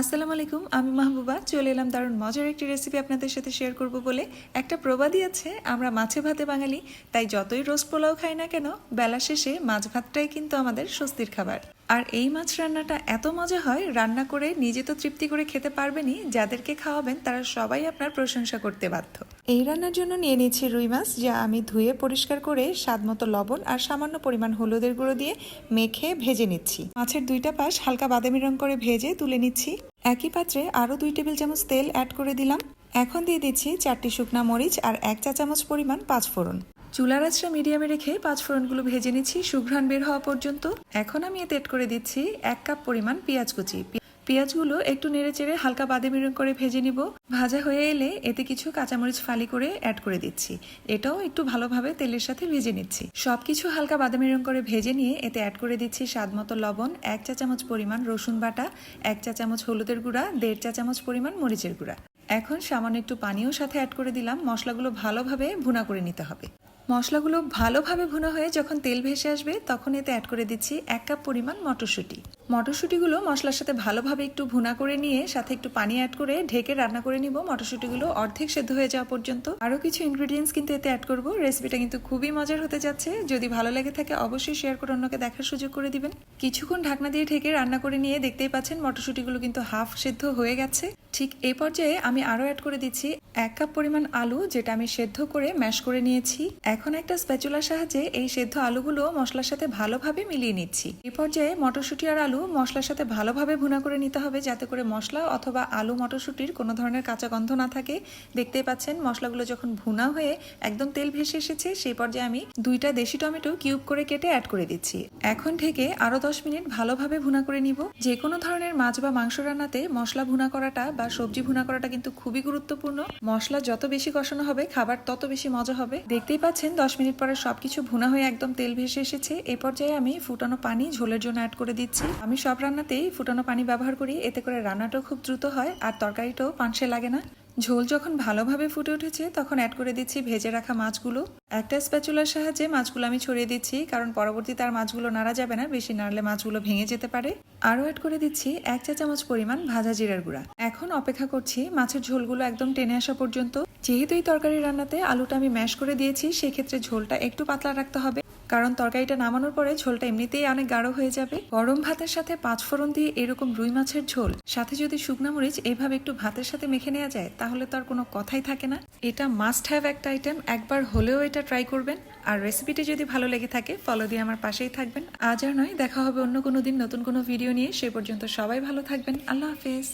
আসসালামু আলাইকুম, আমি মাহবুবা, চলে এলাম দারুণ মজার একটি রেসিপি আপনাদের সাথে শেয়ার করব বলে। একটা প্রবাদই আছে, আমরা মাছে ভাতে বাঙালি, তাই যতই রোজ পোলাও খাই না কেন, বেলা শেষে মাছ ভাতটাই কিন্তু আমাদের স্বস্তির খাবার। আর এই মাছ রান্নাটা এত মজা হয়, রান্না করে নিজে তো তৃপ্তি করে খেতে পারবেনই। যাদেরকে খাওয়াবেন, তারা সবাই আপনার প্রশংসা করতে বাধ্য। এই রান্নার জন্য নিয়ে নিচ্ছি রুই মাছ, যা আমি ধুয়ে পরিষ্কার করে স্বাদ মতো লবণ আর সামান্য পরিমাণ হলুদের গুঁড়ো দিয়ে মেখে ভেজে নিচ্ছি। মাছের দুইটা পাশ হালকা বাদামি রং করে ভেজে তুলে নিচ্ছি। একই পাত্রে আরও দুই টেবিল চামচ তেল অ্যাড করে দিলাম। এখন দিয়ে দিচ্ছি চারটি শুকনা মরিচ আর এক চা চামচ পরিমাণ পাঁচ ফোড়ন চুলার আঁচটা মিডিয়ামে রেখে পাঁচ ফোড়নগুলো ভেজে নিচ্ছি। সুঘ্রাণ বের হওয়া পর্যন্ত। এখন আমি এতে এড করে দিচ্ছি এক কাপ পরিমাণ পেঁয়াজ কুচি। পেঁয়াজগুলো একটু নেড়ে চেড়ে হালকা বাদামি রং করে ভেজে নিব। ভাজা হয়ে এলে এতে কিছু কাঁচামরিচ ফালি করে অ্যাড করে দিচ্ছি। এটাও একটু ভালোভাবে তেলের সাথে ভেজে নিচ্ছি। সবকিছু হালকা বাদামি রং করে ভেজে নিয়ে এতে অ্যাড করে দিচ্ছি স্বাদ মতো লবণ, এক চা চামচ পরিমাণ রসুন বাটা, এক চা চামচ হলুদের গুঁড়া, দেড় চা চামচ পরিমাণ মরিচের গুঁড়া। এখন সামান্য একটু পানিও সাথে অ্যাড করে দিলাম। মশলাগুলো ভালোভাবে ভুনা করে নিতে হবে। মশলাগুলো ভালোভাবে ভুনা হয়ে যখন তেল ভেসে আসবে, তখন এতে অ্যাড করে দিচ্ছি এক কাপ পরিমাণ মটরশুঁটি। মটরশুঁটিগুলো মশলার সাথে ভালোভাবে একটু ভুনা করে নিয়ে, সাথে একটু পানি অ্যাড করে ঢেকে রান্না করে নিব। মটরশুঁটিগুলো অর্ধেক সেদ্ধ হয়ে যাওয়া পর্যন্ত। আরও কিছু ইনগ্রিডিয়েন্টস কিন্তু এতে অ্যাড করব। রেসিপিটা কিন্তু খুবই মজার হতে যাচ্ছে। যদি ভালো লেগে থাকে, অবশ্যই শেয়ার করে অন্যকে দেখার সুযোগ করে দিবেন। কিছুক্ষণ ঢাকনা দিয়ে ঢেকে রান্না করে নিয়ে দেখতেই পাচ্ছেন মটরশুঁটিগুলো কিন্তু হাফ সেদ্ধ হয়ে গেছে। ঠিক এই পর্যায়ে আমি আরও অ্যাড করে দিচ্ছি এক কাপ পরিমাণ আলু, যেটা আমি সেদ্ধ করে ম্যাশ করে নিয়েছি। এখন একটা স্প্যাচুলার সাহায্যে এই সেদ্ধ আলুগুলো মশলার সাথে ভালোভাবে মিলিয়ে নিচ্ছি। এই পর্যায়ে মটরশুঁটি আর আলু মশলার সাথে ভালোভাবে ভুনা করে নিতে হবে যাতে করে মশলা অথবা আলু মটরশুঁটির কোনো ধরনের কাঁচা গন্ধ না থাকে। দেখতেই পাচ্ছেন, মশলাগুলো যখন ভুনা হয়ে একদম তেল ভেসে এসেছে, সেই পর্যায়ে আমি দুইটা দেশি টমেটো কিউব করে কেটে অ্যাড করে দিচ্ছি। এখন থেকে আরও দশ মিনিট ভালোভাবে ভুনা করে নিব। যে কোনো ধরনের মাছ বা মাংস রান্নাতে মশলা ভুনা করাটা বা সবজি ভুনা করাটা কিন্তু খুবই গুরুত্বপূর্ণ। মশলা যত বেশি কষানো হবে, খাবার তত বেশি মজা হবে। দেখতেই পাচ্ছেন দশ মিনিট পরে সবকিছু ভুনা হয়ে একদম তেল ভেসে এসেছে। এ পর্যায়ে আমি ফুটানো পানি ঝোলের জন্য অ্যাড করে দিচ্ছি। আমি সব রান্নাতেই ফুটানো পানি ব্যবহার করি, এতে করে রান্নাটাও খুব দ্রুত হয়, আর তরকারিটাও পানসে লাগে না। ঝোল যখন ভালোভাবে ফুটে উঠেছে, তখন অ্যাড করে দিচ্ছি ভেজে রাখা মাছগুলো। একটা স্প্যাচুলার সাহায্যে মাছগুলো আমি ছড়িয়ে দিচ্ছি, কারণ পরবর্তীতে আর মাছগুলো নাড়া যাবে না, বেশি নাড়লে মাছগুলো ভেঙে যেতে পারে। আরও অ্যাড করে দিচ্ছি এক চা চামচ পরিমাণ ভাজা জিরার গুঁড়া। এখন অপেক্ষা করছি মাছের ঝোলগুলো একদম টেনে আসা পর্যন্ত। যেহেতু এই তরকারি রান্নাতে আলুটা আমি ম্যাশ করে দিয়েছি, সেক্ষেত্রে ঝোলটা একটু পাতলা রাখতে হবে। কারণ তরকারিটা নামানোর পরে ঝোলটা এমনিতেই অনেক গাঢ় হয়ে যাবে। গরম ভাতের সাথে পাঁচ ফোড়ন দিয়ে এরকম রুই মাছের ঝোল, সাথে যদি শুকনা মরিচ এইভাবে একটু ভাতের সাথে মেখে নেওয়া যায়, তাহলে তো আর কোনো কথাই থাকে না। এটা মাস্ট হ্যাভ একটা আইটেম একবার হলেও এটা ট্রাই করবেন। আর রেসিপিটি যদি ভালো লেগে থাকে ফলো দিয়ে আমার পাশেই থাকবেন। আজ আর নয়, দেখা হবে অন্য কোনো দিন নতুন কোনো ভিডিও নিয়ে। সে পর্যন্ত সবাই ভালো থাকবেন। আল্লাহ হাফেজ।